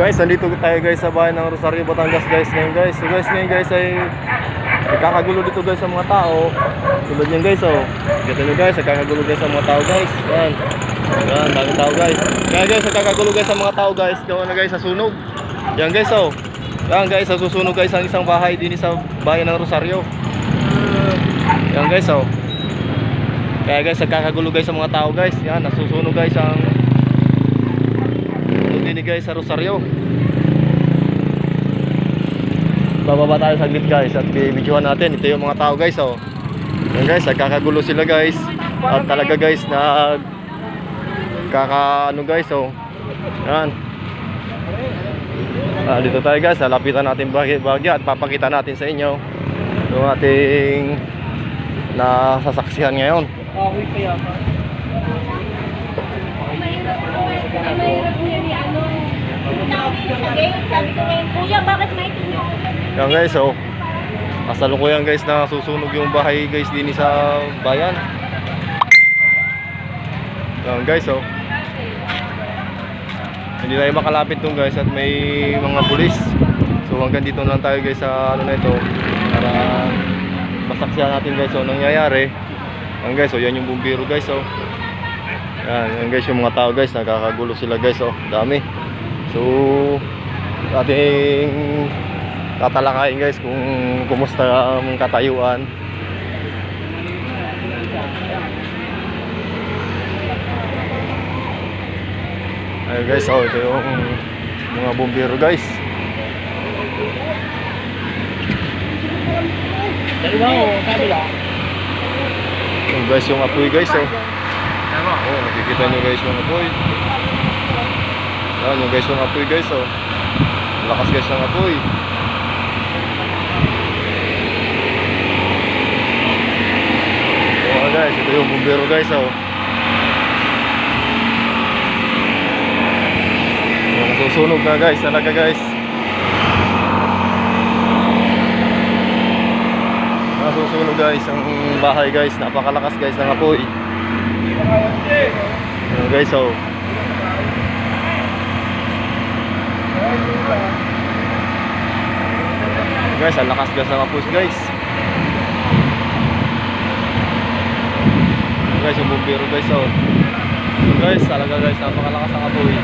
Guys, nandito tayo guys sa bahay ng Rosario, Batangas guys ngayon guys. So guys, ngayon guys ay nagkakagulo dito guys sa mga tao. Tulad niyan guys oh. Kita nyo guys, nagkakagulo guys sa mga tao guys. Yan. Yan, daming tao guys. Kaya guys, nagkakagulo guys sa mga tao guys. Gawa na guys sa sunog. Yan guys oh. Yan guys, nasusunog guys ang isang bahay din sa bayan ng Rosario. Yan guys oh. Kaya guys, nagkakagulo guys sa mga tao guys. Yan, nasusunog guys ang guys sa Rosario. Bababa tayo saglit guys at bibidyohan natin. Ito yung mga tao guys oh. Yan guys, nagkakagulo sila guys. At talaga guys, nag kaka ano guys oh. Yan. Ah, dito tayo guys, lalapitan natin bahagi-bahagi at papakita natin sa inyo yung ating nasasaksihan ngayon. Kahoy kaya pa. Mahirap po ano. Sabi ko ngayon, kuya, bakit may tingin Yan guys, oh. Kasalukuyan guys na susunog yung bahay guys din sa bayan. Yan guys, oh. Hindi tayo makalapit dun guys at may mga pulis. So hanggang dito lang tayo guys sa ano na ito para masaksihan natin guys oh nangyayari. Yan guys, oh yan yung bumbiro guys, oh. Yan, yan guys yung mga tao guys, nakakagulo sila guys, oh. Dami. So ating tatalakayin guys kung kumusta ang katayuan ayun guys oh ito yung mga bumbiro guys Dalawa o, kabila. yung guys yung apoy guys oh Tama. oh nakikita nyo guys yung apoy yan yung guys yung apoy guys oh. Lakas guys ng apoy. Oh guys ito yung bumbero guys oh. Oh, nasusunog na guys talaga guys. Nasusunog guys ang bahay guys. Napakalakas guys ng apoy. Ayan, guys oh guys ang lakas guys ng apoy guys guys yung bumbero guys oh Ayan, guys talaga guys napakalakas ng apoy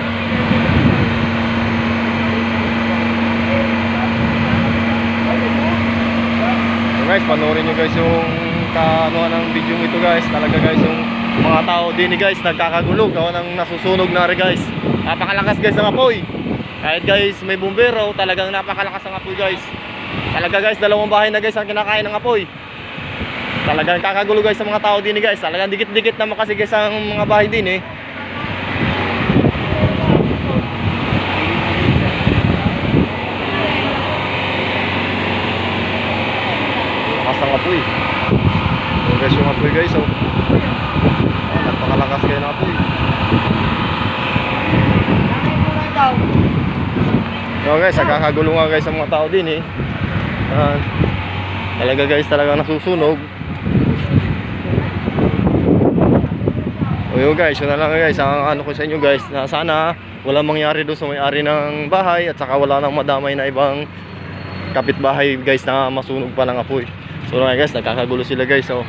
So guys, panoorin nyo guys yung kaanuhan ng video ito guys. Talaga guys yung mga tao din guys nagkakagulo gawa ng nasusunog na rin guys. Napakalakas guys ng apoy. Kahit guys may bumbero, talagang napakalakas ng apoy guys. Talaga guys, dalawang bahay na guys ang kinakain ng apoy. Talagang kakagulo guys sa mga tao din eh, guys. Talagang dikit-dikit naman kasi guys ang mga bahay din eh. Lakas ng apoy. Yung guys yung apoy guys oh. Ah, napakalakas kayo ng apoy. So guys, nagkakagulo nga guys sa mga tao din eh. Ah, talaga guys, talaga nasusunog. O yun guys, yun na lang guys. Ang ano ko sa inyo guys, na sana wala mangyari doon sa may-ari ng bahay at saka wala nang madamay na ibang kapitbahay guys na masunog pa ng apoy. So guys, nagkakagulo sila guys. Oh.